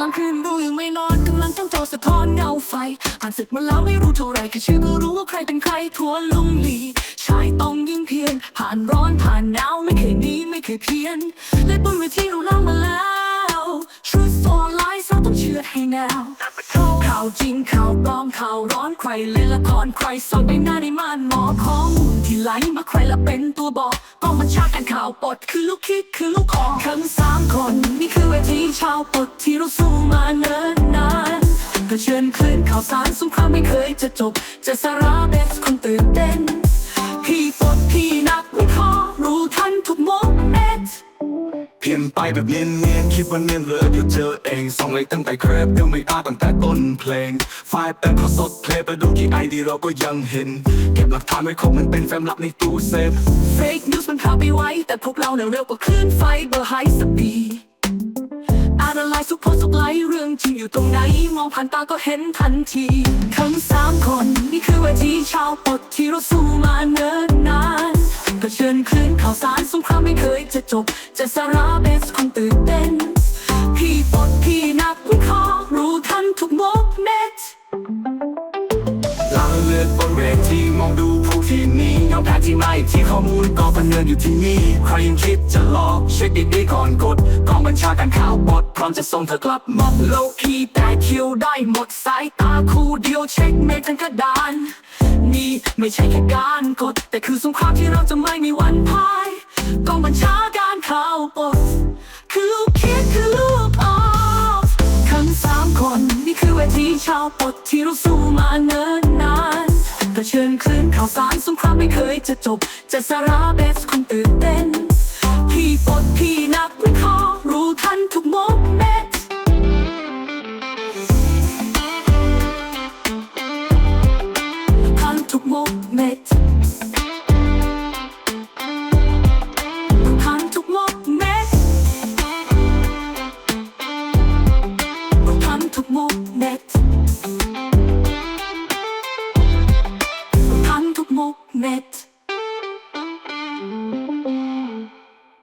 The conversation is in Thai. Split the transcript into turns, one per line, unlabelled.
กลางคืนดูยังไม่นอนกำลังจ้องจอสะท้อนเงาไฟอ่านศึกมาแล้วไม่รู้เท่าไรแค่ชื่อก็รู้ว่าใครเป็นใครทั่วลุงลีชายต้องยิ่งเพียน ผ่านร้อนผ่านหนาวไม่เคยหนีไม่เคยเพี้ยนและบนเวทีเราเล่ามาแล้ว Truth or ื้อให้แนวข่าวจริงข่าวปลอมข่าวร้อนใครเล่นละครใครสอนในหน้าในม่านหมอข้อมูลที่ไหลมาใครละเป็นตัวบอกกองบัญชาการข่าวปดคือลูกคิดคือลูกของทั้งสามคนนี่คือเวทีชาวปดที่เราสู้มาเนิ่นนานเผชิญคลื่นข่าวสารสงครามไม่เคยจะจบ จะสาระเบสคนตื่นเต้น น
ไปแบบเนียนเนียนคิดว่าเนียนเลยเดี๋ยวเจอเองส่องเลยตั้งแต่เครปเดี๋ยวไม่อาตั้งแต่ต้นเพลงไฟล์เป็นพอสดเพลงไปดูกี่ไอดีเราก็ยังเห็น เก็บหลักฐานไว้ครบมันเป็นแฟ้มลับในตู้เซฟ
เฟกนิวส์มันพาไปไว้ แต่พวกเราเนี่ยเร็วกว่าคลื่นไฟเบอร์ไฮสปีอานอะไรสุกโพสุกไลเรื่องจริงอยู่ตรงไหน มองผ่านตาก็เห็นทันทีทั้งสามคน นี่คือเวทีชาวปดที่เราสู้มาเนิ่นนานก็เชิญค จะจบ จะสาระเบสคนตื่นเต้น พี่ปดพี่นักวิเคราะห์รู้ทันทุกโมเมนต์
ลางเลือดบนเวทีมองดูผู้ที่นี่ยอมแพ้ที่ไม่ที่ข้อมูลก็บันเนินอยู่ที่นี่ ใครยังคิดจะหลอกเช็คดีๆก่อนกดกองบัญชาการข่าวบดพร้อมจะส่งเธอกลับมอบโลคีแต่คิวได้หมดสายตาคู่เดียวเช็คเมทั้งกระดาน นี่ไม่ใช่แค่การกด แต่คือสงครามที่เราจะไม่มีวันพ่าย กองบัญชาการข่าวปดคือลูกคิดคือลูกออฟทั้งสามคนนี่คือเวทีชาวปดที่เราสู้มาเนิ่นนานเผชิญคลื่นข่าวสารสงครามไม่เคยจะจบ จะสาระเบสคงตื่นเต้นพี่ปดพี่นัก net Handtuch Moment